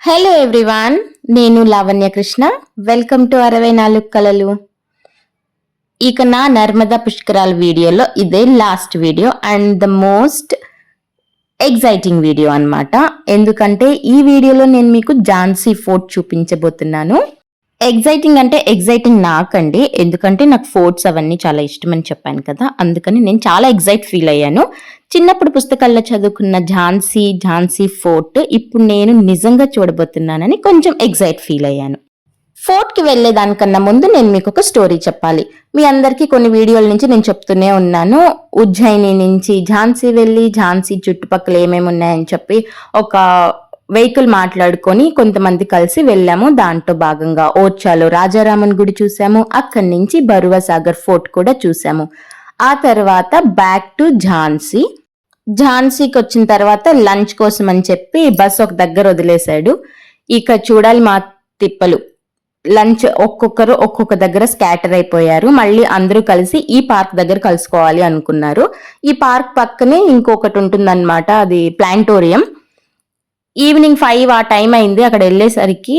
Hello everyone నేను Lavanya Krishna. Welcome to అరవై నాలుగు కళలు. ఇక నా నర్మదా పుష్కరాల వీడియోలో ఇదే last video and the most exciting video అనమాట ఎందుకంటే ఈ వీడియోలో నేను మీకు ఝాన్సీ ఫోర్ట్ చూపించబోతున్నాను. ఎగ్జైటింగ్ అంటే ఎగ్జైటింగ్ నాకండి. ఎందుకంటే నాకు ఫోర్ట్స్ అవన్నీ చాలా ఇష్టం అని చెప్పాను కదా. అందుకని నేను చాలా ఎగ్జైట్ ఫీల్ అయ్యాను. చిన్నప్పుడు పుస్తకాల్లో చదువుకున్న ఝాన్సీ ఝాన్సీ ఫోర్ట్ ఇప్పుడు నేను నిజంగా చూడబోతున్నానని కొంచెం ఎగ్జైట్ ఫీల్ అయ్యాను. ఫోర్ట్కి వెళ్ళేదానికన్నా ముందు నేను మీకు ఒక స్టోరీ చెప్పాలి. మీ అందరికీ కొన్ని వీడియోల నుంచి నేను చెప్తూనే ఉన్నాను. ఉజ్జయిని నుంచి ఝాన్సీ వెళ్ళి ఝాన్సీ చుట్టుపక్కల ఏమేమి ఉన్నాయని చెప్పి ఒక వెహికల్ మాట్లాడుకొని కొంతమంది కలిసి వెళ్ళాము. దాంట్లో భాగంగా ఓర్చాలో రాజారామన్ గుడి చూసాము. అక్కడి నుంచి బరువా సాగర్ ఫోర్ట్ కూడా చూసాము. ఆ తర్వాత బ్యాక్ టు ఝాన్సీ. ఝాన్సీకి వచ్చిన తర్వాత లంచ్ కోసం అని చెప్పి బస్ ఒక దగ్గర వదిలేశాడు. ఇక చూడాలి మా తిప్పలు. లంచ్ ఒక్కొక్కరు ఒక్కొక్క దగ్గర స్కాటర్ అయిపోయారు. మళ్ళీ అందరూ కలిసి ఈ పార్క్ దగ్గర కలుసుకోవాలి అనుకున్నారు. ఈ పార్క్ పక్కనే ఇంకొకటి ఉంటుందన్నమాట. అది ప్లాంటోరియం. ఈవినింగ్ ఫైవ్ ఆ టైం అయింది. అక్కడ వెళ్ళేసరికి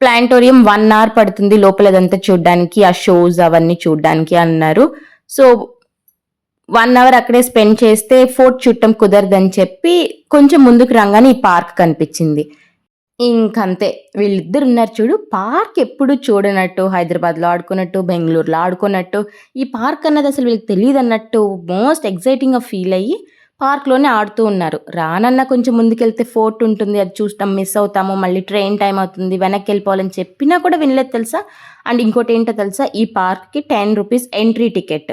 ప్లాంటోరియం వన్ అవర్ పడుతుంది. లోపలదంతా చూడడానికి ఆ షోస్ అవన్నీ చూడడానికి అన్నారు. సో వన్ అవర్ అక్కడే స్పెండ్ చేస్తే ఫోర్ట్ చుట్టం కుదరదని చెప్పి కొంచెం ముందుకు రాగానే ఈ పార్క్ కనిపించింది. ఇంకంతే. వీళ్ళిద్దరు ఉన్నారు చూడు. పార్క్ ఎప్పుడు చూడనట్టు హైదరాబాద్లో ఆడుకున్నట్టు బెంగళూరులో ఆడుకున్నట్టు ఈ పార్క్ అన్నది అసలు వీళ్ళకి తెలియదు అన్నట్టు మోస్ట్ ఎగ్జైటింగ్గా ఫీల్ అయ్యి పార్క్లోనే ఆడుతూ ఉన్నారు. రానన్న కొంచెం ముందుకెళ్తే ఫోర్ట్ ఉంటుంది. అది చూస్తాం మిస్ అవుతాము. మళ్ళీ ట్రైన్ టైం అవుతుంది. వెనక్కి వెళ్ళిపోవాలని చెప్పినా కూడా వినలేదు తెలుసా? అండ్ ఇంకోటి ఏంటో తెలుసా? ఈ పార్క్కి టెన్ రూపీస్ ఎంట్రీ టికెట్.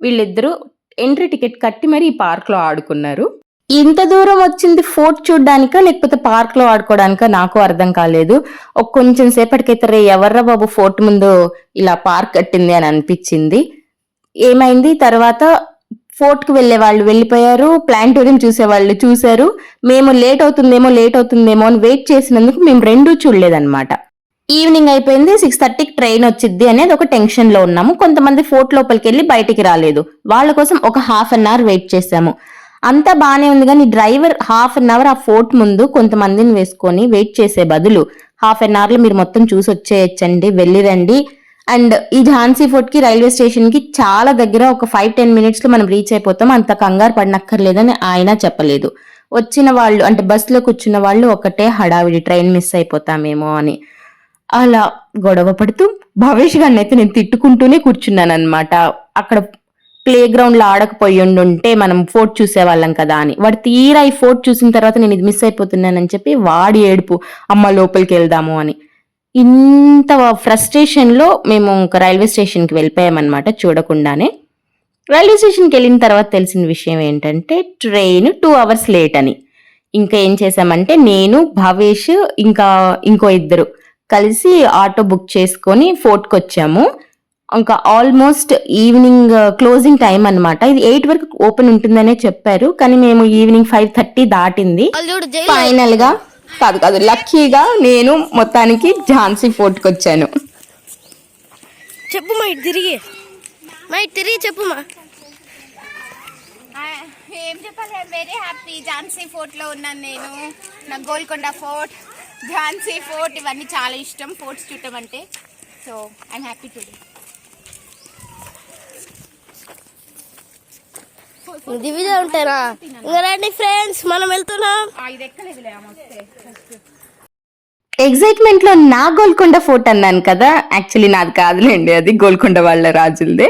వీళ్ళిద్దరూ ఎంట్రీ టికెట్ కట్టి మరి ఈ పార్క్లో ఆడుకున్నారు. ఇంత దూరం వచ్చింది ఫోర్ట్ చూడడానికా? లేకపోతే పార్క్లో ఆడుకోవడానికా నాకు అర్థం కాలేదు. ఒక కొంచెం సేపటికైతే రే ఎవర్రా బాబు ఫోర్ట్ ముందు ఇలా పార్క్ కట్టింది అని అనిపించింది. ఏమైంది? తర్వాత ఫోర్ట్కి వెళ్ళే వాళ్ళు వెళ్ళిపోయారు ప్లాంటోరియం చూసే వాళ్ళు చూశారు. మేము లేట్ అవుతుందేమో లేట్ అవుతుందేమో అని వెయిట్ చేసినందుకు మేము రెండూ చూడలేదన్నమాట. ఈవినింగ్ అయిపోయింది సిక్స్ థర్టీకి ట్రైన్ వచ్చింది అనేది ఒక టెన్షన్లో ఉన్నాము. కొంతమంది ఫోర్ట్ లోపలికి వెళ్ళి బయటికి రాలేదు. వాళ్ళ కోసం ఒక హాఫ్ అన్ అవర్ వెయిట్ చేశాము. అంతా బాగానే ఉంది కానీ డ్రైవర్ హాఫ్ అన్ అవర్ ఆ ఫోర్ట్ ముందు కొంతమందిని వేసుకొని వెయిట్ చేసే బదులు హాఫ్ అన్ అవర్లో మీరు మొత్తం చూసి వచ్చేయచ్చండి వెళ్ళిరండి. అండ్ ఈ ఝాన్సీ ఫోర్ట్కి రైల్వే స్టేషన్కి చాలా దగ్గర ఒక ఫైవ్ టెన్ మినిట్స్లో మనం రీచ్ అయిపోతాం. అంత కంగారు పడనక్కర్లేదని ఆయన చెప్పలేదు. వచ్చిన వాళ్ళు అంటే బస్సులో కూర్చున్న వాళ్ళు ఒకటే హడావిడి ట్రైన్ మిస్ అయిపోతామేమో అని. అలా గొడవ పడుతూ భవేష్ గారిని అయితే నేను తిట్టుకుంటూనే కూర్చున్నాను అనమాట అక్కడ ప్లే గ్రౌండ్లో ఆడకపోయి ఉంటే మనం ఫోర్ట్ చూసేవాళ్ళం కదా అని. వాడు తీరా ఈ ఫోర్ట్ చూసిన తర్వాత నేను ఇది మిస్ అయిపోతున్నానని చెప్పి వాడి ఏడుపు అమ్మ లోపలికి వెళ్దాము అని. ఇంత ఫ్రస్ట్రేషన్లో మేము ఒక రైల్వే స్టేషన్కి వెళ్ళిపోయామన్నమాట చూడకుండానే. రైల్వే స్టేషన్కి వెళ్ళిన తర్వాత తెలిసిన విషయం ఏంటంటే ట్రైన్ టూ అవర్స్ లేట్ అని. ఇంకా ఏం చేసామంటే నేను భవేష్ ఇంకా ఇంకో ఇద్దరు కలిసి ఆటో బుక్ చేసుకొని ఫోర్ట్కి వచ్చాము ఇంకా ఆల్మోస్ట్ ఈవినింగ్ క్లోజింగ్ టైం అన్నమాట. ఇది ఎయిట్ వరకు ఓపెన్ ఉంటుందనే చెప్పారు. కానీ మేము ఈవినింగ్ ఫైవ్ థర్టీ దాటింది. ఫైనల్గా కాదు కాదు. లక్కీగా నేను మొత్తానికి ఝాన్సీ ఫోర్ట్కి వచ్చాను చెప్పు మా ఇటు తిరిగి. మా ఇటు తిరిగి చెప్పు మా. ఏం చెప్పాలి? వెరీ హ్యాపీ ఝాన్సీ ఫోర్ట్లో ఉన్నాను నేను. నాకు గోల్కొండ ఫోర్ట్ ఝాన్సీ ఫోర్ట్ ఇవన్నీ చాలా ఇష్టం. ఫోర్ట్స్ చూడటం అంటే. సో ఐఎమ్ హ్యాపీ టుడే దివిజ ఉంటారా ఇంకా రండి ఫ్రెండ్స్ మనం వెళ్తున్నాం. ఇది ఎక్కలేదులే వస్తే ఎగ్జైట్మెంట్లో నా గోల్కొండ ఫోర్ట్ అన్నాను కదా. యాక్చువల్లీ నాది కాదులేండి అది గోల్కొండ వాళ్ళ రాజులదే.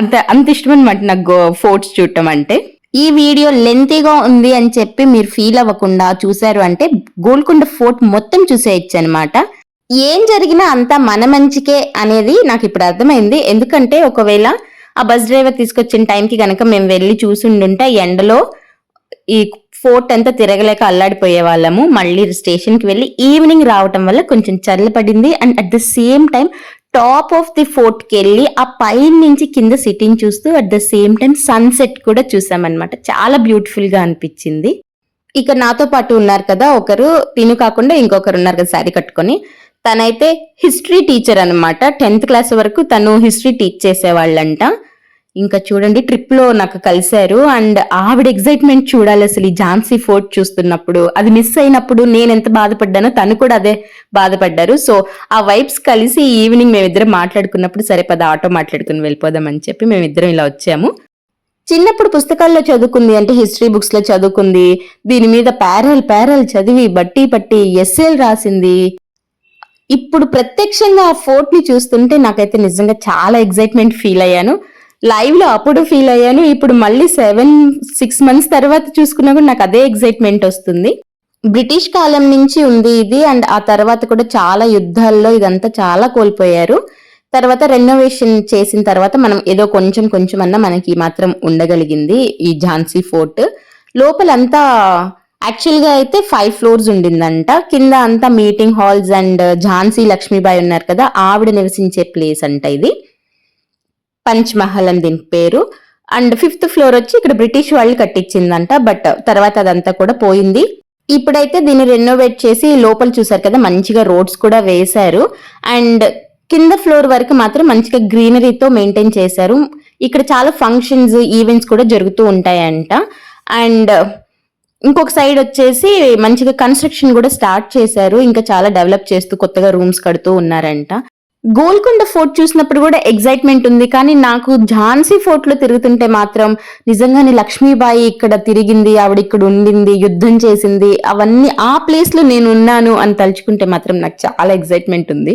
అంత అంత ఇష్టం అనమాట నాకు గో ఫోర్ట్స్ చూడటం అంటే. ఈ వీడియో లెంతీగా ఉంది అని చెప్పి మీరు ఫీల్ అవ్వకుండా చూసారు అంటే గోల్కొండ ఫోర్ట్ మొత్తం చూసేయచ్చు అనమాట ఏం జరిగినా అంతా మన మంచికే అనేది నాకు ఇప్పుడు అర్థమైంది. ఎందుకంటే ఒకవేళ ఆ బస్ డ్రైవర్ తీసుకొచ్చిన టైంకి కనుక మేము వెళ్ళి చూసిండుంటే ఎండలో ఈ ఫోర్ట్ అంతా తిరగలేక అల్లాడిపోయే వాళ్ళము మళ్ళీ స్టేషన్కి వెళ్ళి ఈవినింగ్ రావటం వల్ల కొంచెం చల్ల పడింది and at the same time top of the ఫోర్ట్కి వెళ్ళి ఆ పైన నుంచి కింద సిటీని చూస్తూ at the same time sunset కూడా చూసామన్నమాట. చాలా బ్యూటిఫుల్గా అనిపించింది. ఇక నాతో పాటు ఉన్నారు కదా ఒకరు తిను కాకుండా ఇంకొకరు ఉన్నారు కదా శారీ కట్టుకొని. తనైతే హిస్టరీ టీచర్ అనమాట టెన్త్ క్లాస్ వరకు తను హిస్టరీ టీచ్ చేసేవాళ్ళంట. ఇంకా చూడండి ట్రిప్లో నాకు కలిశారు. అండ్ ఆవిడ ఎగ్జైట్మెంట్ చూడాలి అసలు ఈ ఝాన్సీ ఫోర్ట్ చూస్తున్నప్పుడు. అది మిస్ అయినప్పుడు నేను ఎంత బాధపడ్డానో తను కూడా అదే బాధపడ్డారు. సో ఆ వైబ్స్ కలిసి ఈవినింగ్ మేమిద్దరం మాట్లాడుకున్నప్పుడు సరే పద ఆటో మాట్లాడుకుని వెళ్ళిపోదామని చెప్పి మేమిద్దరం ఇలా వచ్చాము. చిన్నప్పుడు పుస్తకాల్లో చదువుకుంది అంటే హిస్టరీ బుక్స్లో చదువుకుంది. దీని మీద ప్యారల్ ప్యారల్ చదివి బట్టి పట్టి ఎస్ఏలు రాసింది. ఇప్పుడు ప్రత్యక్షంగా ఆ ఫోర్ట్ని చూస్తుంటే నాకైతే నిజంగా చాలా ఎగ్జైట్మెంట్ ఫీల్ అయ్యాను. లైవ్లో అప్పుడు ఫీల్ అయ్యాను. ఇప్పుడు మళ్ళీ సెవెన్ సిక్స్ మంత్స్ తర్వాత చూసుకున్నా కూడా నాకు అదే ఎగ్జైట్మెంట్ వస్తుంది. బ్రిటిష్ కాలం నుంచి ఉంది ఇది అండ్ ఆ తర్వాత కూడా చాలా యుద్ధాల్లో ఇదంతా చాలా కోల్పోయారు. తర్వాత రెనోవేషన్ చేసిన తర్వాత మనం ఏదో కొంచెం కొంచెం అన్నా మనకి మాత్రం ఉండగలిగింది ఈ ఝాన్సీ ఫోర్ట్. లోపలంతా యాక్చువల్గా అయితే ఫైవ్ ఫ్లోర్స్ ఉండిందంట. కింద అంతా meeting halls and Jhansi Lakshmibai ఉన్నారు కదా ఆవిడ నివసించే ప్లేస్ అంట ఇది. పంచ్ మహల్ అని దీని పేరు. అండ్ ఫిఫ్త్ ఫ్లోర్ వచ్చి ఇక్కడ బ్రిటిష్ వాళ్ళు కట్టించిందంట బట్ uh, తర్వాత అదంతా కూడా పోయింది. ఇప్పుడైతే దీన్ని రెనోవేట్ చేసి లోపల చూసారు కదా మంచిగా రోడ్స్ కూడా వేశారు. అండ్ కింద ఫ్లోర్ వరకు మాత్రం మంచిగా గ్రీనరీతో మెయింటైన్ చేశారు. ఇక్కడ చాలా ఫంక్షన్స్ ఈవెంట్స్ కూడా జరుగుతూ ఉంటాయంట. అండ్ ఇంకొక సైడ్ వచ్చేసి మంచిగా కన్స్ట్రక్షన్ కూడా స్టార్ట్ చేశారు. ఇంకా చాలా డెవలప్ చేస్తూ కొత్తగా రూమ్స్ కడుతూ ఉన్నారంట. గోల్కొండ ఫోర్ట్ చూసినప్పుడు కూడా ఎగ్జైట్మెంట్ ఉంది. కానీ నాకు ఝాన్సీ ఫోర్ట్లో తిరుగుతుంటే మాత్రం నిజంగానే లక్ష్మీబాయి ఇక్కడ తిరిగింది ఆవిడ ఇక్కడ ఉండింది యుద్ధం చేసింది అవన్నీ ఆ ప్లేస్లో నేను ఉన్నాను అని తలుచుకుంటే మాత్రం నాకు చాలా ఎగ్జైట్మెంట్ ఉంది.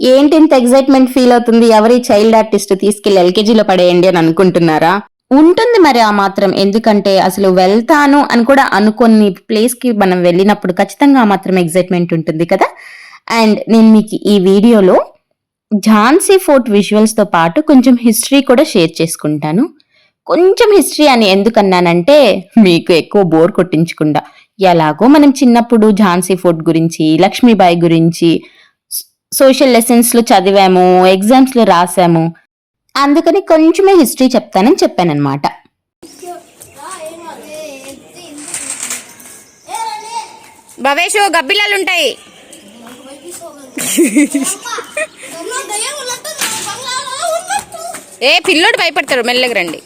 ఏంటి ఇంత ఎగ్జైట్మెంట్ ఫీల్ అవుతుంది? ఎవరి చైల్డ్ ఆర్టిస్ట్ తీసుకెళ్ళి ఎల్కేజీలో పడేయండి అని అనుకుంటున్నారా? ఉంటుంది మరి ఆ మాత్రం. ఎందుకంటే అసలు వెళ్తాను అని కూడా అనుకొని ప్లేస్కి మనం వెళ్ళినప్పుడు ఖచ్చితంగా ఆ మాత్రం ఎగ్జైట్మెంట్ ఉంటుంది కదా. అండ్ నేను మీకు ఈ వీడియోలో ఝాన్సీ ఫోర్ట్ విజువల్స్తో పాటు కొంచెం హిస్టరీ కూడా షేర్ చేసుకుంటాను. కొంచెం హిస్టరీ అని ఎందుకన్నానంటే మీకు ఎక్కువ బోర్ కొట్టించకుండా. ఎలాగో మనం చిన్నప్పుడు ఝాన్సీ ఫోర్ట్ గురించి లక్ష్మీబాయి గురించి సోషల్ లెసన్స్లో చదివాము ఎగ్జామ్స్లో రాసాము. అందుకని కొంచెమే హిస్టరీ చెప్తానని చెప్పానన్నమాట. భవేష్ గబ్బిలాలు ఉంటాయి ఏ పిల్లోడు భయపడతాడు మెల్లగా రండి.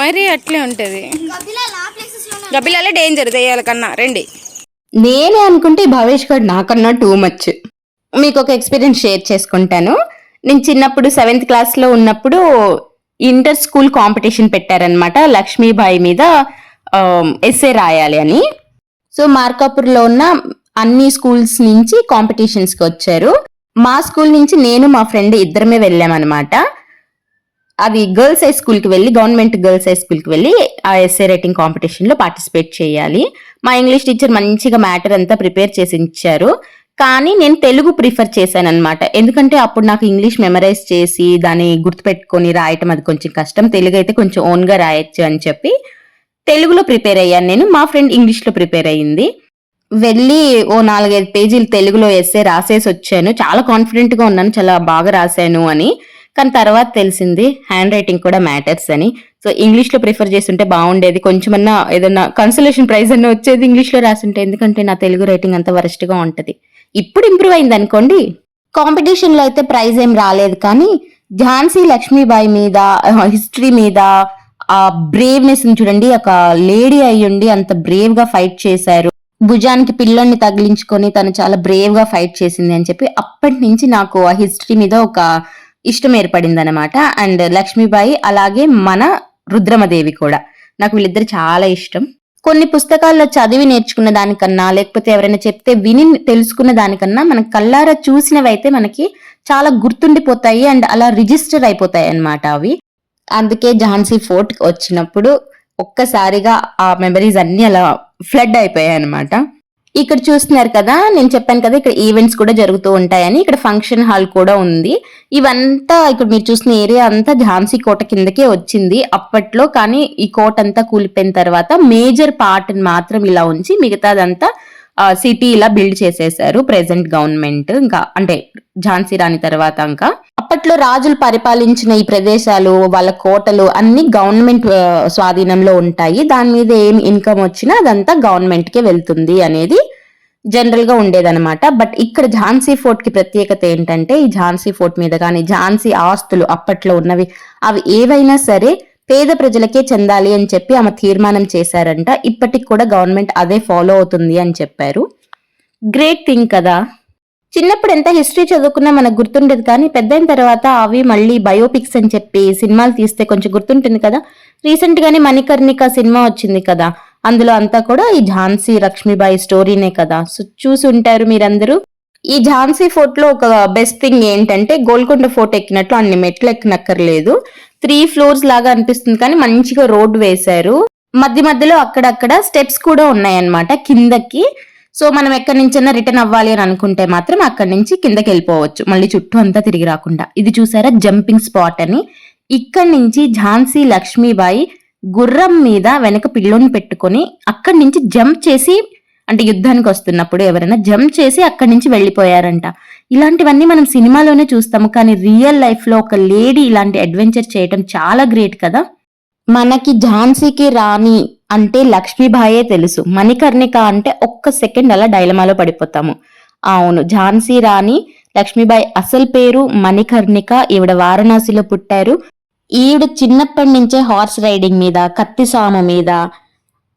మరి అట్లే ఉంటది. గబ్బిలాలే డేంజర్ దెయ్యాల కన్నా. రండి. నేనే అనుకుంటే భవేష్ గారు నాకన్నా టూ మచ్ మీకు ఒక ఎక్స్పీరియన్స్ షేర్ చేసుకుంటాను. నేను చిన్నప్పుడు సెవెంత్ క్లాస్లో ఉన్నప్పుడు ఇంటర్ స్కూల్ కాంపిటీషన్ పెట్టారనమాట లక్ష్మీబాయి మీద um, ఎస్ఏ రాయాలి అని. సో మార్కాపూర్లో ఉన్న అన్ని స్కూల్స్ నుంచి కాంపిటీషన్స్కి వచ్చారు. మా స్కూల్ నుంచి నేను మా ఫ్రెండ్ ఇద్దరమే వెళ్ళామన్నమాట. అది గర్ల్స్ హై స్కూల్కి వెళ్ళి గవర్నమెంట్ గర్ల్స్ హై స్కూల్కి వెళ్ళి ఆ ఎస్ఏ రైటింగ్ కాంపిటీషన్లో పార్టిసిపేట్ చేయాలి. మా ఇంగ్లీష్ టీచర్ మంచిగా మ్యాటర్ అంతా ప్రిపేర్ చేసి ఇచ్చారు. కానీ నేను తెలుగు ప్రిఫర్ చేశాను అనమాట ఎందుకంటే అప్పుడు నాకు ఇంగ్లీష్ మెమరైజ్ చేసి దాన్ని గుర్తుపెట్టుకొని రాయటం అది కొంచెం కష్టం. తెలుగు అయితే కొంచెం ఓన్గా రాయొచ్చు అని చెప్పి తెలుగులో ప్రిపేర్ అయ్యాను నేను. మా ఫ్రెండ్ ఇంగ్లీష్లో ప్రిపేర్ అయ్యింది. వెళ్ళి ఓ నాలుగైదు పేజీలు తెలుగులో ఎస్సే రాసేసి వచ్చాను. చాలా కాన్ఫిడెంట్గా ఉన్నాను. చాలా బాగా రాశాను అని. కానీ తర్వాత తెలిసింది హ్యాండ్ రైటింగ్ కూడా మ్యాటర్స్ అని. సో ఇంగ్లీష్లో ప్రిఫర్ చేస్తుంటే బాగుండేది. కొంచెమన్నా ఏదన్నా కన్సలేషన్ ప్రైజ్ అన్న వచ్చేది ఇంగ్లీష్లో రాసుంటే. ఎందుకంటే నా తెలుగు రైటింగ్ అంత వరస్ట్గా ఉంటుంది. ఇప్పుడు ఇంప్రూవ్ అయింది అనుకోండి కాంపిటీషన్లో అయితే ప్రైజ్ ఏం రాలేదు కానీ ఝాన్సీ లక్ష్మీబాయి మీద హిస్టరీ మీద ఆ బ్రేవ్నెస్ చూడండి ఒక లేడీ అయ్యుండి అంత బ్రేవ్గా ఫైట్ చేశారు. భుజానికి పిల్లల్ని తగిలించుకొని తను చాలా బ్రేవ్గా ఫైట్ చేసింది అని చెప్పి అప్పటి నుంచి నాకు ఆ హిస్టరీ మీద ఒక ఇష్టం ఏర్పడింది అనమాట అండ్ లక్ష్మీబాయి అలాగే మన రుద్రమదేవి కూడా. నాకు వీళ్ళిద్దరు చాలా ఇష్టం. కొన్ని పుస్తకాల్లో చదివి నేర్చుకున్న దానికన్నా లేకపోతే ఎవరైనా చెప్తే విని తెలుసుకున్న దానికన్నా మన కళ్ళారా చూసినవైతే మనకి చాలా గుర్తుండిపోతాయి అండ్ అలా రిజిస్టర్ అయిపోతాయి అన్నమాట అవి. అందుకే ఝాన్సీ ఫోర్ట్ వచ్చినప్పుడు ఒక్కసారిగా ఆ మెమరీస్ అన్ని అలా ఫ్లడ్ అయిపోయాయి అనమాట ఇక్కడ చూస్తున్నారు కదా నేను చెప్పాను కదా ఇక్కడ ఈవెంట్స్ కూడా జరుగుతూ ఉంటాయని ఇక్కడ ఫంక్షన్ హాల్ కూడా ఉంది. ఇవంతా ఇక్కడ మీరు చూసిన ఏరియా అంతా ఝాన్సీ కోట కిందకే వచ్చింది. అప్పట్లో కానీ ఈ కోట అంతా కూలిపోయిన తర్వాత మేజర్ పార్ట్ మాత్రం ఇలా ఉంచి మిగతాదంతా సిటీ ఇలా బిల్డ్ చేసేసారు ప్రెసెంట్ గవర్నమెంట్ ఇంకా అంటే ఝాన్సీ రాని తర్వాత ఇంకా. అప్పట్లో రాజులు పరిపాలించిన ఈ ప్రదేశాలు వాళ్ళ కోటలు అన్ని గవర్నమెంట్ స్వాధీనంలో ఉంటాయి. దాని మీద ఏం ఇన్కమ్ వచ్చినా అదంతా గవర్నమెంట్కే వెళ్తుంది అనేది జనరల్గా ఉండేదన్నమాట. బట్ ఇక్కడ ఝాన్సీ ఫోర్ట్కి ప్రత్యేకత ఏంటంటే ఈ ఝాన్సీ ఫోర్ట్ మీద కానీ ఝాన్సీ ఆస్తులు అప్పట్లో ఉన్నవి అవి ఏవైనా సరే పేద ప్రజలకే చెందాలి అని చెప్పి ఆమె తీర్మానం చేశారంట. ఇప్పటికి కూడా గవర్నమెంట్ అదే ఫాలో అవుతుంది అని చెప్పారు. గ్రేట్ థింగ్ కదా! చిన్నప్పుడు ఎంత హిస్టరీ చదువుకున్నా మనకు గుర్తుండేది కానీ పెద్దయిన తర్వాత అవి మళ్ళీ బయోపిక్స్ అని చెప్పి సినిమాలు తీస్తే కొంచెం గుర్తుంటుంది కదా. రీసెంట్ గానే మణికర్ణిక సినిమా వచ్చింది కదా. అందులో అంతా కూడా ఈ ఝాన్సీ లక్ష్మీబాయి స్టోరీనే కదా. సో చూసి ఉంటారు మీరందరూ. ఈ ఝాన్సీ ఫోర్ట్లో ఒక బెస్ట్ థింగ్ ఏంటంటే గోల్కొండ ఫోర్ట్ ఎక్కినట్లు అన్ని మెట్లు ఎక్కనక్కర్లేదు. త్రీ ఫ్లోర్స్ లాగా అనిపిస్తుంది కానీ మంచిగా రోడ్ వేశారు. మధ్య మధ్యలో అక్కడక్కడ స్టెప్స్ కూడా ఉన్నాయన్నమాట. కిందకి సో మనం ఎక్కడి నుంచైనా రిటర్న్ అవ్వాలి అని అనుకుంటే మాత్రం అక్కడి నుంచి కిందకి వెళ్ళిపోవచ్చు. మళ్ళీ చుట్టూ అంతా తిరిగి రాకుండా. ఇది చూసారా? జంపింగ్ స్పాట్ అని. ఇక్కడి నుంచి ఝాన్సీ లక్ష్మీబాయి గుర్రం మీద వెనక పిల్లోని పెట్టుకొని అక్కడి నుంచి జంప్ చేసి అంటే యుద్ధానికి వస్తున్నప్పుడు ఎవరైనా జంప్ చేసి అక్కడి నుంచి వెళ్ళిపోయారంట. ఇలాంటివన్నీ మనం సినిమాలోనే చూస్తాము. కానీ రియల్ లైఫ్లో ఒక లేడీ ఇలాంటి అడ్వెంచర్ చేయటం చాలా గ్రేట్ కదా. మనకి ఝాన్సీకి రాణి అంటే లక్ష్మీబాయే తెలుసు. మణికర్ణిక అంటే ఒక్క సెకండ్ అలా డైలమాలో పడిపోతాము. అవును ఝాన్సీ రాణి లక్ష్మీబాయి అసలు పేరు మణికర్ణిక ఈవిడ వారణాసిలో పుట్టారు. ఈవిడ చిన్నప్పటి నుంచే హార్స్ రైడింగ్ మీద కత్తి సాము మీద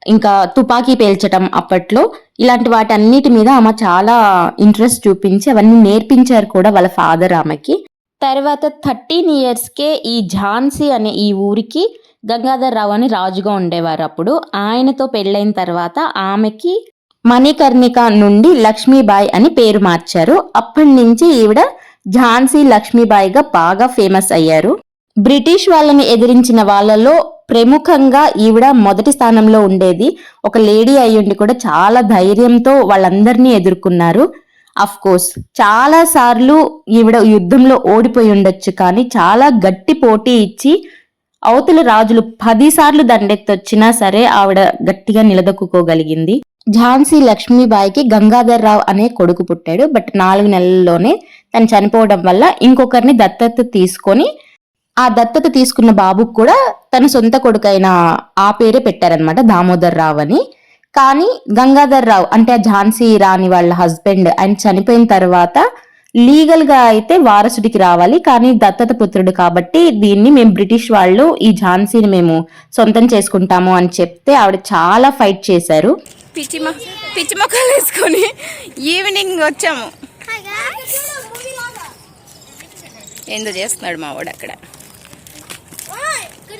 ఇంకా తుపాకీ పేల్చటం అప్పట్లో ఇలాంటి వాటన్నిటి మీద ఆమె చాలా ఇంట్రెస్ట్ చూపించి అవన్నీ నేర్పించారు కూడా వాళ్ళ ఫాదర్ ఆమెకి. తర్వాత థర్టీన్ ఇయర్స్కే ఈ ఝాన్సీ అనే ఈ ఊరికి గంగాధర్రావు అని రాజుగా ఉండేవారు అప్పుడు. ఆయనతో పెళ్ళైన తర్వాత ఆమెకి మణికర్ణిక నుండి లక్ష్మీబాయి అని పేరు మార్చారు. అప్పటి నుంచి ఈవిడ ఝాన్సీ లక్ష్మీబాయిగా బాగా ఫేమస్ అయ్యారు. బ్రిటిష్ వాళ్ళని ఎదిరించిన వాళ్ళలో ప్రముఖంగా ఈవిడ మొదటి స్థానంలో ఉండేది. ఒక లేడీ అయ్యుండి కూడా చాలా ధైర్యంతో వాళ్ళందరినీ ఎదుర్కొన్నారు. అఫ్ కోర్స్ చాలా సార్లు ఈవిడ యుద్ధంలో ఓడిపోయి ఉండొచ్చు కానీ చాలా గట్టి పోటీ ఇచ్చి అవతల రాజులు పదిసార్లు దండెత్తొచ్చినా సరే ఆవిడ గట్టిగా నిలదొక్కుకోగలిగింది. ఝాన్సీ లక్ష్మీబాయికి గంగాధర్ రావు అనే కొడుకు పుట్టాడు. బట్ నాలుగు నెలల్లోనే తను చనిపోవడం వల్ల ఇంకొకరిని దత్తత తీసుకొని ఆ దత్తత తీసుకున్న బాబుకు కూడా తన సొంత కొడుకైన ఆ పేరే పెట్టారనమాట దామోదర్ రావు అని. కానీ గంగాధర్ రావు అంటే ఆ ఝాన్సీ రాణి వాళ్ళ హస్బెండ్ ఆయన చనిపోయిన తర్వాత లీగల్గా అయితే వారసుడికి రావాలి. కానీ దత్తత పుత్రుడు కాబట్టి దీన్ని మేము బ్రిటిష్ వాళ్ళు ఈ ఝాన్సీని మేము సొంతం చేసుకుంటాము అని చెప్తే ఆవిడ చాలా ఫైట్ చేశారు. పిచ్చి పిచ్చి మొక్కలు వేసుకొని ఈవినింగ్ వచ్చాము. ఏందో చేస్తున్నాడు మా వాడు అక్కడ.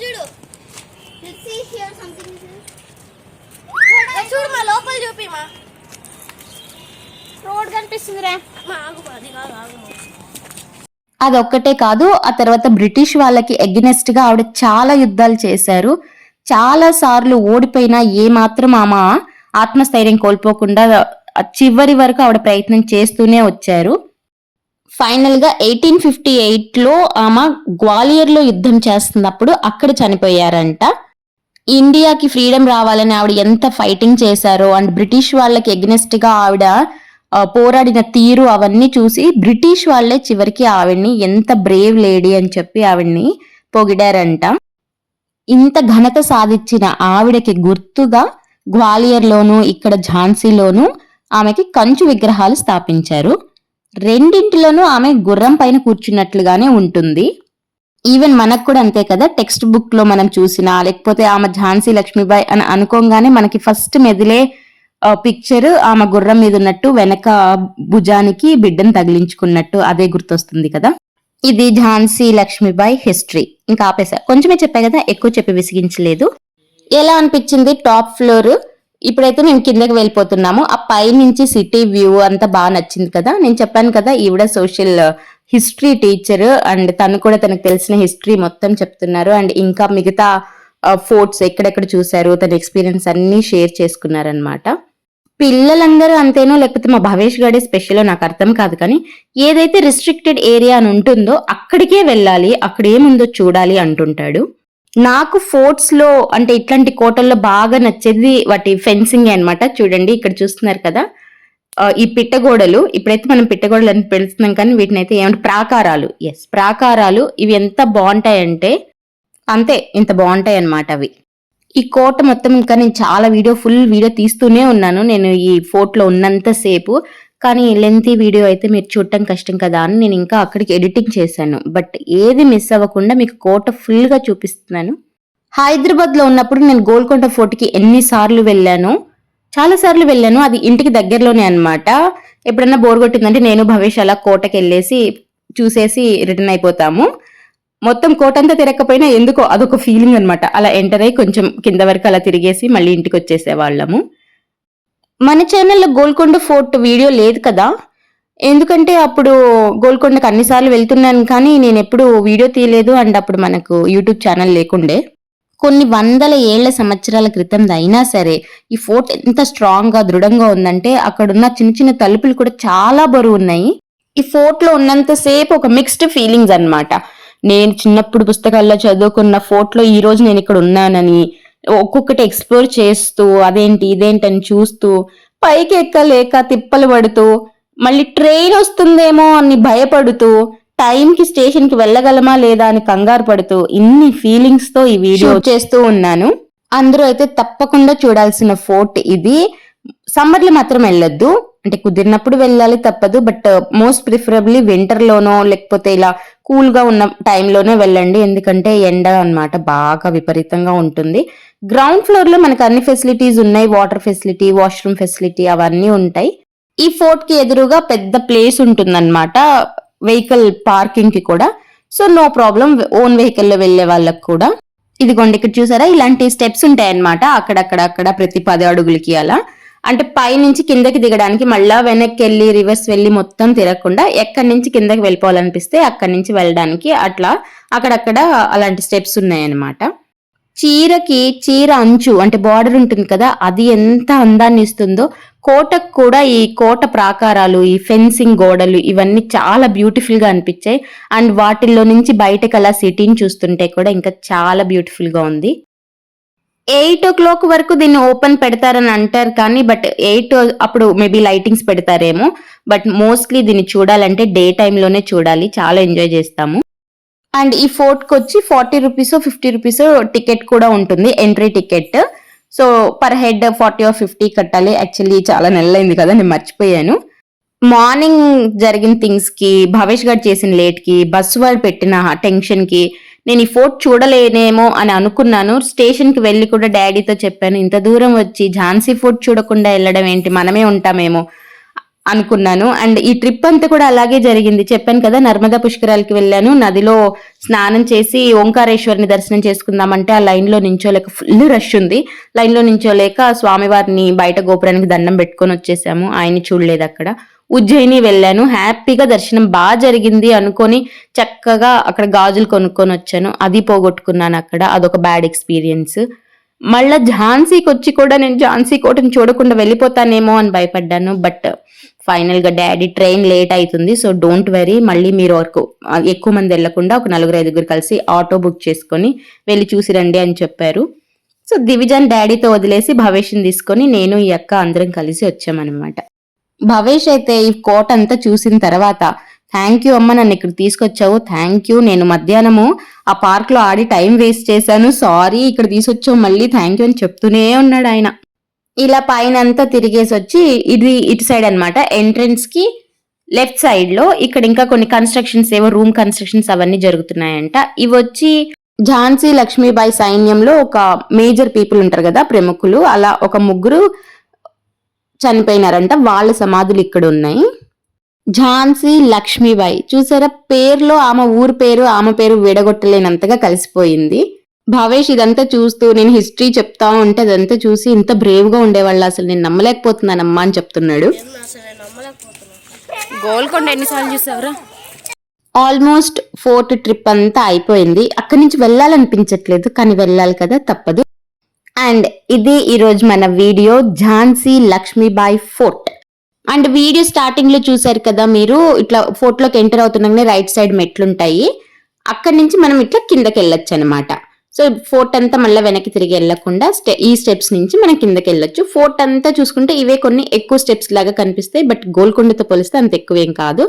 చూడు. చూడు మా లోపల చూపి మా. రోడ్ కనిపిస్తుందిరా. అది అదొక్కటే కాదు ఆ తర్వాత బ్రిటిష్ వాళ్ళకి ఎగ్నెస్ట్గా ఆవిడ చాలా యుద్ధాలు చేశారు. చాలా సార్లు ఓడిపోయినా ఏమాత్రం ఆమె ఆత్మస్థైర్యం కోల్పోకుండా చివరి వరకు ఆవిడ ప్రయత్నం చేస్తూనే వచ్చారు. ఫైనల్గా ఎయిటీన్ ఫిఫ్టీ ఎయిట్లో ఆమె గ్వాలియర్లో యుద్ధం చేస్తున్నప్పుడు అక్కడ చనిపోయారంట. ఇండియాకి ఫ్రీడమ్ రావాలని ఆవిడ ఎంత ఫైటింగ్ చేశారో అండ్ బ్రిటిష్ వాళ్ళకి ఎగ్నెస్ట్గా ఆవిడ పోరాడిన తీరు అవన్నీ చూసి బ్రిటిష్ వాళ్ళే చివరికి ఆవిడ్ని ఎంత బ్రేవ్ లేడీ అని చెప్పి ఆవిడ్ని పొగిడారంట. ఇంత ఘనత సాధించిన ఆవిడకి గుర్తుగా గ్వాలియర్లోను ఇక్కడ ఝాన్సీలోను ఆమెకి కంచు విగ్రహాలు స్థాపించారు. రెండింటిలోనూ ఆమె గుర్రం పైన కూర్చున్నట్లుగానే ఉంటుంది. ఈవెన్ మనకు కూడా అంతే కదా టెక్స్ట్ బుక్లో మనం చూసినా లేకపోతే ఆమె ఝాన్సీ లక్ష్మీబాయి అని అనుకోగానే మనకి ఫస్ట్ మెదిలే పిక్చర్ ఆమె గుర్రం మీద ఉన్నట్టు వెనక భుజానికి బిడ్డను తగిలించుకున్నట్టు అదే గుర్తొస్తుంది కదా. ఇది ఝాన్సీ లక్ష్మీబాయి హిస్టరీ ఇంకా ఆపేసా. కొంచెమే చెప్పా కదా ఎక్కువ చెప్పి విసిగించలేదు. ఎలా అనిపించింది టాప్ ఫ్లోర్ ఇప్పుడైతే మేము కిందకి వెళ్ళిపోతున్నాము. ఆ పై నుంచి సిటీ వ్యూ అంతా బాగా నచ్చింది కదా. నేను చెప్పాను కదా ఈవిడ సోషల్ హిస్టరీ టీచర్ అండ్ తను కూడా తనకు తెలిసిన హిస్టరీ మొత్తం చెప్తున్నారు. అండ్ ఇంకా మిగతా ఫోర్ట్స్ ఎక్కడెక్కడ చూశారు తన ఎక్స్పీరియన్స్ అన్ని షేర్ చేసుకున్నారనమాట పిల్లలందరూ అంతేనో లేకపోతే మా భవేష్ గడే స్పెషల్ నాకు అర్థం కాదు కానీ ఏదైతే రిస్ట్రిక్టెడ్ ఏరియా అని ఉంటుందో అక్కడికే వెళ్ళాలి అక్కడ ఏముందో చూడాలి అంటుంటాడు. నాకు ఫోర్ట్స్లో అంటే ఇట్లాంటి కోటల్లో బాగా నచ్చేది వాటి ఫెన్సింగ్ అన్నమాట. చూడండి ఇక్కడ చూస్తున్నారు కదా. ఈ పిట్టగోడలు ఇప్పుడైతే మనం పిట్టగోడలు అని పిలుస్తున్నాం కానీ వీటిని అయితే ఏమంటే ప్రాకారాలు. ఎస్ ప్రాకారాలు ఇవి ఎంత బాగుంటాయంటే అంతే ఇంత బాగుంటాయి అన్నమాట అవి. ఈ కోట మొత్తం ఇంకా నేను చాలా వీడియో ఫుల్ వీడియో తీస్తూనే ఉన్నాను. నేను ఈ ఫోర్ట్లో ఉన్నంత సేపు. కానీ లెంతీ వీడియో అయితే మీరు చూడటం కష్టం కదా అని నేను ఇంకా అక్కడికి ఎడిటింగ్ చేశాను. బట్ ఏది మిస్ అవ్వకుండా మీకు కోట ఫుల్గా చూపిస్తున్నాను. హైదరాబాద్లో ఉన్నప్పుడు నేను గోల్కొండ ఫోర్ట్కి ఎన్నిసార్లు వెళ్ళాను. చాలా సార్లు వెళ్ళాను. అది ఇంటికి దగ్గరలోనే అనమాట ఎప్పుడన్నా బోర్ కొట్టిందంటే నేను భవేష్ అలా కోటకి వెళ్ళేసి చూసేసి రిటర్న్ అయిపోతాము. మొత్తం కోటంతా తిరగకపోయినా ఎందుకో అదొక ఫీలింగ్ అనమాట అలా ఎంటర్ అయ్యి కొంచెం కింద వరకు అలా తిరిగేసి మళ్ళీ ఇంటికి వచ్చేసే వాళ్ళము మన ఛానల్లో గోల్కొండ ఫోర్ట్ వీడియో లేదు కదా. ఎందుకంటే అప్పుడు గోల్కొండకు అన్నిసార్లు వెళ్తున్నాను కానీ నేను ఎప్పుడు వీడియో తీయలేదు అండ్ అప్పుడు మనకు యూట్యూబ్ ఛానల్ లేకుండే. కొన్ని వందల ఏళ్ళ సంవత్సరాల క్రితం అయినా సరే ఈ ఫోర్ట్ ఎంత స్ట్రాంగ్గా దృఢంగా ఉందంటే అక్కడున్న చిన్న చిన్న తలుపులు కూడా చాలా బరువు ఉన్నాయి ఈ ఫోర్ట్లో ఉన్నంతసేపు ఉన్నంత సేపు ఒక మిక్స్డ్ ఫీలింగ్స్ అన్నమాట. నేను చిన్నప్పుడు పుస్తకాల్లో చదువుకున్న ఫోర్ట్లో ఈ రోజు నేను ఇక్కడ ఉన్నానని ఒక్కొక్కటి ఎక్స్ప్లోర్ చేస్తూ అదేంటి ఇదేంటి అని చూస్తూ పైకి ఎక్కలేక తిప్పలు పడుతూ మళ్ళీ ట్రైన్ వస్తుందేమో అని భయపడుతూ టైంకి స్టేషన్కి వెళ్ళగలమా లేదా అని కంగారు పడుతూ ఇన్ని ఫీలింగ్స్తో ఈ వీడియో చేస్తూ ఉన్నాను. అందరూ అయితే తప్పకుండా చూడాల్సిన ఫోర్ట్ ఇది. సమ్మర్లు మాత్రం వెళ్ళొద్దు. అంటే కుదిరినప్పుడు వెళ్ళాలి తప్పదు బట్ మోస్ట్ ప్రిఫరబ్లీ వింటర్లోనో లేకపోతే ఇలా కూల్గా ఉన్న టైంలోనే వెళ్ళండి. ఎందుకంటే ఎండ అన్నమాట బాగా విపరీతంగా ఉంటుంది. గ్రౌండ్ ఫ్లోర్లో మనకు అన్ని ఫెసిలిటీస్ ఉన్నాయి. వాటర్ ఫెసిలిటీ వాష్రూమ్ ఫెసిలిటీ అవన్నీ ఉంటాయి. ఈ ఫోర్ట్కి ఎదురుగా పెద్ద ప్లేస్ ఉంటుందన్నమాట. వెహికల్ పార్కింగ్కి కూడా. సో నో ప్రాబ్లం ఓన్ వెహికల్లో వెళ్ళే వాళ్ళకు వాళ్ళకి కూడా. ఇదిగోండి ఇక్కడ చూసారా? ఇలాంటి స్టెప్స్ ఉంటాయన్నమాట. అక్కడక్కడ అక్కడ ప్రతి పది అడుగులకి అలా. అంటే పై నుంచి కిందకి దిగడానికి మళ్ళా వెనక్కి వెళ్ళి రివర్స్ వెళ్ళి మొత్తం తిరగకుండా ఎక్కడి నుంచి కిందకి వెళ్ళిపోవాలనిపిస్తే అక్కడి నుంచి వెళ్ళడానికి అట్లా అక్కడక్కడ అలాంటి స్టెప్స్ ఉన్నాయన్నమాట. చీరకి చీర అంచు అంటే బార్డర్ ఉంటుంది కదా అది ఎంత అందాన్ని ఇస్తుందో కోటకు కూడా ఈ కోట ప్రాకారాలు ఈ ఫెన్సింగ్ గోడలు ఇవన్నీ చాలా బ్యూటిఫుల్గా అనిపించాయి. అండ్ వాటిల్లో నుంచి బయటకు అలా సిటీని చూస్తుంటే కూడా ఇంకా చాలా బ్యూటిఫుల్గా ఉంది. ఎయిట్ ఓ క్లాక్ వరకు దీన్ని ఓపెన్ పెడతారని అంటారు కానీ బట్ ఎయిట్ అప్పుడు మేబీ లైటింగ్స్ పెడతారేమో. బట్ మోస్ట్లీ దీన్ని చూడాలంటే డే టైంలోనే చూడాలి. చాలా ఎంజాయ్ చేస్తాము. అండ్ ఈ ఫోర్ట్కి వచ్చి forty rupees fifty rupees ticket కూడా ఉంటుంది. Entry ticket. So per head forty or fifty కట్టాలి. యాక్చువల్లీ చాలా నెలలైంది కదా నేను మర్చిపోయాను. మార్నింగ్ జరిగిన థింగ్స్కి భవేష్ గారు చేసిన లేట్కి బస్సు వారు పెట్టిన టెన్షన్కి నేను ఈ ఫోర్ట్ చూడలేనేమో అని అనుకున్నాను. స్టేషన్కి వెళ్ళి కూడా డాడీతో చెప్పాను ఇంత దూరం వచ్చి ఝాన్సీ ఫోర్ట్ చూడకుండా వెళ్ళడం ఏంటి? మనమే ఉంటామేమో. అనుకున్నాను. అండ్ ఈ ట్రిప్ అంతా కూడా అలాగే జరిగింది. చెప్పాను కదా నర్మదా పుష్కరాలకి వెళ్ళాను. నదిలో స్నానం చేసి ఓంకారేశ్వరిని దర్శనం చేసుకుందామంటే ఆ లైన్లో నించోలేక ఫుల్ రష్ ఉంది. లైన్లో నించోలేక స్వామివారిని బయట గోపురానికి దండం పెట్టుకొని వచ్చేసాము. ఆయన్ని చూడలేదు అక్కడ. ఉజ్జయిని వెళ్ళాను. హ్యాపీగా దర్శనం బాగా జరిగింది అనుకొని చక్కగా అక్కడ గాజులు కొనుక్కొని వచ్చాను. అది పోగొట్టుకున్నాను అక్కడ. అదొక బ్యాడ్ ఎక్స్పీరియన్స్. మళ్ళా ఝాన్సీకి వచ్చి కూడా నేను ఝాన్సీ కోటను చూడకుండా వెళ్ళిపోతానేమో అని భయపడ్డాను. బట్ ఫైనల్గా డాడీ ట్రైన్ లేట్ అవుతుంది సో డోంట్ వెరీ మళ్ళీ మీరు వరకు ఎక్కువ మంది వెళ్ళకుండా ఒక నలుగురు ఐదుగురు కలిసి ఆటో బుక్ చేసుకొని వెళ్ళి చూసి రండి అని చెప్పారు. సో దివిజన్ డాడీతో వదిలేసి భవేష్ని తీసుకొని నేను ఈ అక్క అందరం కలిసి వచ్చామన్నమాట. భవేష్ అయితే ఈ కోట అంతా చూసిన తర్వాత థ్యాంక్ యూ అమ్మ. నన్ను ఇక్కడ తీసుకొచ్చావు. థ్యాంక్ యూ నేను మధ్యాహ్నము ఆ పార్క్లో ఆడి టైం వేస్ట్ చేశాను. సారీ ఇక్కడ తీసుకొచ్చావు. మళ్ళీ థ్యాంక్ యూ అని చెప్తూనే ఉన్నాడు ఆయన. ఇలా పైన అంతా తిరిగేసి వచ్చి ఇది ఇటు సైడ్ అనమాట ఎంట్రన్స్కి లెఫ్ట్ సైడ్లో ఇక్కడ ఇంకా కొన్ని కన్స్ట్రక్షన్స్ ఏవో రూమ్ కన్స్ట్రక్షన్స్ అవన్నీ జరుగుతున్నాయంట. ఇవి వచ్చి ఝాన్సీ లక్ష్మీబాయి సైన్యంలో ఒక మేజర్ పీపుల్ ఉంటారు కదా ప్రముఖులు. అలా ఒక ముగ్గురు చనిపోయినారంట. వాళ్ళ సమాధులు ఇక్కడ ఉన్నాయి. ఝాన్సీ లక్ష్మీబాయి. చూసారా? పేరులో ఆమె ఊరు పేరు ఆమె పేరు విడగొట్టలేనంతగా కలిసిపోయింది. భావేష్ ఇదంతా చూస్తూ నేను హిస్టరీ చెప్తా ఉంటే అదంతా చూసి ఇంత బ్రేవ్గా ఉండేవాళ్ళు అసలు నేను నమ్మలేకపోతున్నానమ్మా అని చెప్తున్నాడు. గోల్కొండ ఎన్నిసార్లు చూసావురా? ఆల్మోస్ట్ ఫోర్త్ ట్రిప్ అంతా అయిపోయింది. అక్కడి నుంచి వెళ్ళాలనిపించట్లేదు కానీ వెళ్ళాలి కదా తప్పదు. అండ్ ఇది ఈరోజు మన video Jhansi Lakshmibai fort. And video స్టార్టింగ్లో చూసారు కదా మీరు ఇట్లా ఫోర్ట్లోకి ఎంటర్ అవుతున్నాగానే రైట్ సైడ్ మెట్లుంటాయి. అక్కడి నుంచి మనం ఇట్లా కిందకి వెళ్ళొచ్చు అనమాట సో ఫోర్ట్ అంతా మళ్ళీ వెనక్కి తిరిగి వెళ్ళకుండా స్టె ఈ స్టెప్స్ నుంచి మనం కిందకి వెళ్ళొచ్చు. ఫోర్ట్ అంతా చూసుకుంటే ఇవే కొన్ని ఎక్కువ స్టెప్స్ లాగా కనిపిస్తాయి. బట్ గోల్కొండతో పోలిస్తే అంత ఎక్కువేం కాదు.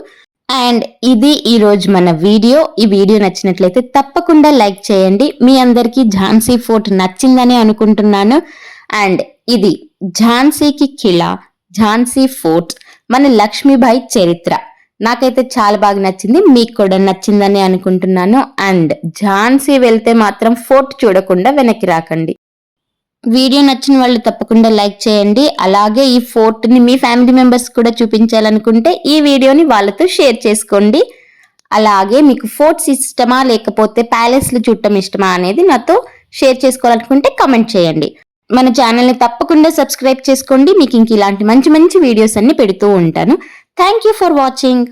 అండ్ ఇది ఈ రోజు మన వీడియో. ఈ వీడియో నచ్చినట్లయితే తప్పకుండా లైక్ చేయండి. మీ అందరికీ ఝాన్సీ ఫోర్ట్ నచ్చిందని అనుకుంటున్నాను. అండ్ ఇది ఝాన్సీకి కిలా ఝాన్సీ ఫోర్ట్ మన లక్ష్మీబాయి చరిత్ర. నాకైతే చాలా బాగా నచ్చింది మీకు కూడా నచ్చిందని అనుకుంటున్నాను. అండ్ ఝాన్సీ వెళ్తే మాత్రం ఫోర్ట్ చూడకుండా వెనక్కి రాకండి. వీడియో నచ్చిన వాళ్ళు తప్పకుండా లైక్ చేయండి. అలాగే ఈ ఫోర్ట్ని మీ ఫ్యామిలీ మెంబర్స్ కూడా చూపించాలనుకుంటే ఈ వీడియోని వాళ్ళతో షేర్ చేసుకోండి. అలాగే మీకు ఫోర్ట్స్ ఇష్టమా లేకపోతే ప్యాలెస్లు చూడటం ఇష్టమా అనేది నాతో షేర్ చేసుకోవాలనుకుంటే కమెంట్ చేయండి. మన ఛానల్ని తప్పకుండా సబ్స్క్రైబ్ చేసుకోండి. మీకు ఇంక ఇలాంటి మంచి మంచి వీడియోస్ అన్ని పెడుతూ ఉంటాను. Thank you for watching